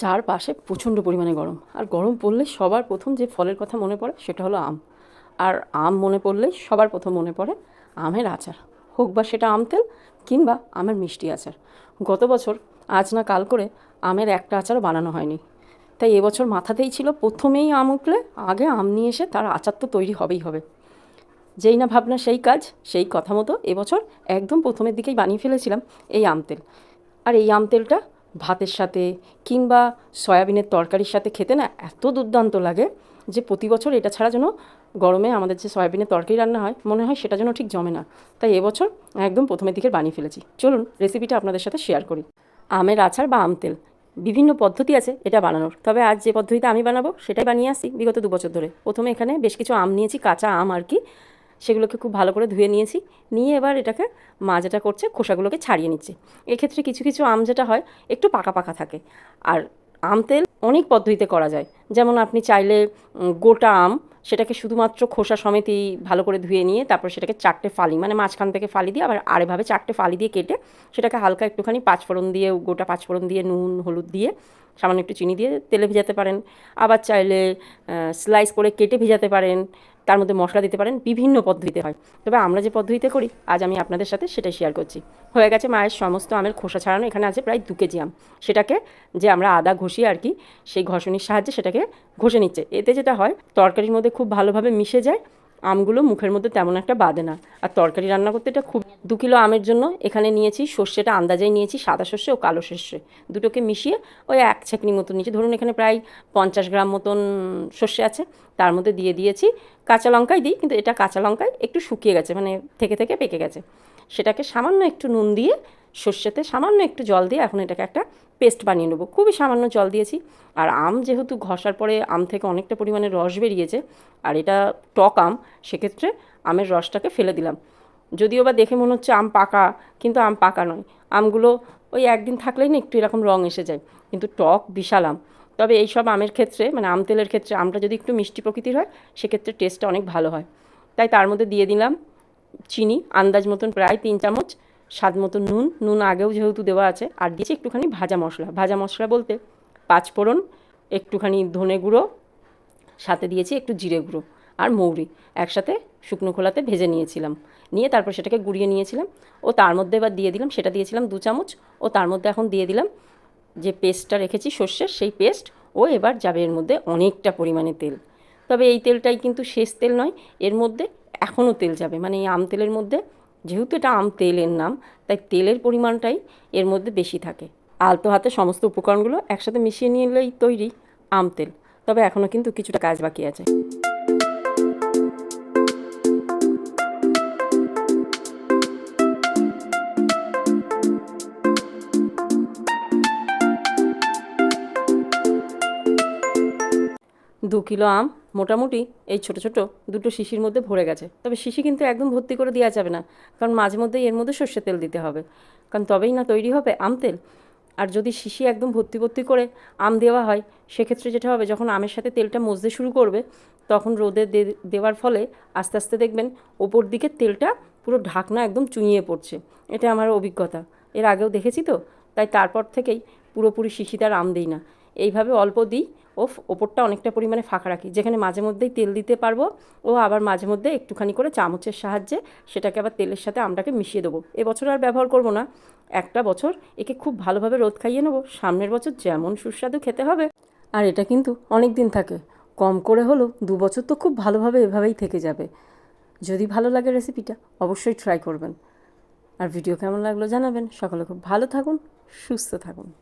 চারপাশে প্রচণ্ড পরিমাণে গরম। আর গরম পড়লে সবার প্রথম যে ফলের কথা মনে পড়ে সেটা হলো আম। আর আম মনে পড়লেই সবার প্রথম মনে পড়ে আমের আচার। হোক বা সেটা আম তেল কিংবা আমের মিষ্টি আচার। গত বছর আজ না কাল করে আমের একটা আচারও বানানো হয়নি। তাই এবছর মাথাতেই ছিল প্রথমেই আম উঠলে আগে আম নিয়ে এসে তার আচার তো তৈরি হবেই হবে। যেই না ভাবনা সেই কাজ, সেই কথা মতো এবছর একদম প্রথমের দিকেই বানিয়ে ফেলেছিলাম এই আম তেল। আর এই আম তেলটা ভাতের সাথে কিংবা সয়াবিনের তরকারির সাথে খেতে না এত দুর্দান্ত লাগে যে প্রতি বছর এটা ছাড়া যেন গরমে আমাদের যে সয়াবিনের তরকারি রান্না হয়, মনে হয় সেটা যেন ঠিক জমে না। তাই এবছর একদম প্রথমের দিকে বানিয়ে ফেলেছি। চলুন রেসিপিটা আপনাদের সাথে শেয়ার করি। আমের আচার বা আম তেল। বিভিন্ন পদ্ধতি আছে এটা বানানোর। তবে আজ যে পদ্ধতিতে আমি বানাবো, সেটাই বানিয়ে আসি বিগত দু বছর ধরে। প্রথমে এখানে বেশ কিছু আম নিয়েছি, কাঁচা আম আর কি। সেগুলোকে খুব ভালো করে ধুয়ে নিয়েছি। নিয়ে এবার এটাকে মা যেটা করছে খোসাগুলোকে ছাড়িয়ে নিচ্ছে। এক্ষেত্রে কিছু কিছু আম যেটা হয়, একটু পাকা পাকা থাকে। আর আম তেল অনেক পদ্ধতিতে করা যায়। যেমন আপনি চাইলে গোটা আম সেটাকে শুধুমাত্র খোসা সমেতই ভালো করে ধুয়ে নিয়ে তারপর সেটাকে চারটে ফালি মানে মাঝখান থেকে ফালি দিয়ে আবার আরেভাবে চারটে ফালি দিয়ে কেটে সেটাকে হালকা একটুখানি পাঁচফোড়ন দিয়ে, গোটা পাঁচফোড়ন দিয়ে, নুন, হলুদ দিয়ে সামান্য একটু চিনি দিয়ে তেলে ভিজাতে পারেন। আবার চাইলে স্লাইস করে কেটে ভিজাতে পারেন। তার মধ্যে মশলা দিতে পারেন, বিভিন্ন পদ্ধতিতে হয়। তবে আমরা যে পদ্ধতিতে করি, আজ আমি আপনাদের সাথে সেটাই শেয়ার করছি। হয়ে গেছে মায়ের সমস্ত আমের খোসা ছাড়ানো, এখানে আছে প্রায় দু কেজি আম। সেটাকে যে আমরা আদা ঘষিয়ে আর কি, সেই ঘষণির সাহায্যে সেটাকে ঘষে নিচ্ছে। এতে যেটা হয়, তরকারির মধ্যে খুব ভালোভাবে মিশে যায়, আমগুলো মুখের মধ্যে তেমন একটা বাঁধে না। আর তরকারি রান্না করতে এটা খুব দু কিলো আমের জন্য এখানে নিয়েছি সর্ষেটা, আন্দাজেই নিয়েছি সাদা সর্ষে ও কালো সর্ষে। দুটোকে মিশিয়ে ওই এক ছাকনি মতন নিয়েছি। ধরুন এখানে প্রায় পঞ্চাশ গ্রাম মতন সর্ষে আছে, তার মধ্যে দিয়ে দিয়েছি কাঁচা লঙ্কাই দিই, কিন্তু এটা কাঁচা লঙ্কায় একটু শুকিয়ে গেছে মানে থেকে থেকে পেকে গেছে। সেটাকে সামান্য একটু নুন দিয়ে সর্ষেতে সামান্য একটু জল দিয়ে এখন এটাকে একটা পেস্ট বানিয়ে নেব। খুবই সামান্য জল দিয়েছি। আর আম যেহেতু ঘষার পরে আম থেকে অনেকটা পরিমাণে রস বেরিয়েছে, আর এটা টক আম, সেক্ষেত্রে আমের রসটাকে ফেলে দিলাম। যদিও বা দেখে মনে হচ্ছে আম পাকা, কিন্তু আম পাকা নয়। আমগুলো ওই একদিন থাকলেই না একটু এরকম রং এসে যায়। কিন্তু টক বিশাল আম। তবে এই সব আমের ক্ষেত্রে মানে আম তেলের ক্ষেত্রে আমটা যদি একটু মিষ্টি প্রকৃতির হয়, সেক্ষেত্রে টেস্টটা অনেক ভালো হয়। তাই তার মধ্যে দিয়ে দিলাম চিনি, আন্দাজ মতন প্রায় তিন চামচ, স্বাদ মতো নুন। নুন আগেও যেহেতু দেওয়া আছে, আর দিয়েছি একটুখানি ভাজা মশলা। ভাজা মশলা বলতে পাঁচ ফোড়ন একটুখানি ধনে গুঁড়ো, সাথে দিয়েছি একটু জিরে গুঁড়ো। আর মৌরি একসাথে শুকনো খোলাতে ভেজে নিয়েছিলাম। নিয়ে তারপর সেটাকে গুঁড়িয়ে নিয়েছিলাম। ও তার মধ্যে এবার দিয়ে দিলাম, সেটা দিয়েছিলাম দু চামচ। ও তার মধ্যে এখন দিয়ে দিলাম যে পেস্টটা রেখেছি সর্ষের, সেই পেস্ট ও এবার যাবে এর মধ্যে অনেকটা পরিমাণে তেল। তবে এই তেলটাই কিন্তু শেষ তেল নয়, এর মধ্যে এখনও তেল যাবে। মানে এই আম তেলের মধ্যে, যেহেতু এটা আম তেলের নাম, তাই তেলের পরিমাণটাই এর মধ্যে বেশি থাকে। আলতো হাতে সমস্ত উপকরণগুলো একসাথে মিশিয়ে নিলেই তৈরি আম তেল। তবে এখনও কিন্তু কিছুটা কাজ বাকি আছে। দু কিলো আম মোটামুটি এই ছোট ছোট দুটো শিশির মধ্যে ভরে গেছে। তবে শিশি কিন্তু একদম ভর্তি করে দেওয়া যাবে না, কারণ মাঝে মধ্যে এর মধ্যে সর্ষে তেল দিতে হবে। কারণ তবেই না তৈরি হবে আম তেল। আর যদি শিশি একদম ভর্তি ভর্তি করে আম দেওয়া হয়, সেক্ষেত্রে যেটা হবে, যখন আমের সাথে তেলটা মজতে শুরু করবে, তখন রোদে দেওয়ার ফলে আস্তে আস্তে দেখবেন ওপর দিকে তেলটা পুরো ঢাকনা একদম চুঁইয়ে পড়ছে। এটা আমার অভিজ্ঞতা। এর আগেও দেখেছি তো, তাই তারপর থেকেই পুরোপুরি শিশিটার আম দিই না। এইভাবে অল্প দিই ও ওপরটা অনেকটা পরিমাণে ফাঁকা রাখি। যেখানে মাঝে মধ্যেই তেল দিতে পারব, ও আবার মাঝে মধ্যে একটুখানি করে চামচের সাহায্যে সেটাকে আবার তেলের সাথে আমটাকে মিশিয়ে দেবো। এবছর আর ব্যবহার করব না। একটা বছর একে খুব ভালোভাবে রোদ খাইয়ে নেব। সামনের বছর যেমন সুস্বাদু খেতে হবে। আর এটা কিন্তু অনেক দিন থাকে। কম করে হলেও দু বছর তো খুব ভালোভাবে এভাবেই থেকে যাবে। যদি ভালো লাগে রেসিপিটা, অবশ্যই ট্রাই করবেন। আর ভিডিও কেমন লাগল জানাবেন। সকলে খুব ভালো থাকুন, সুস্থ থাকুন।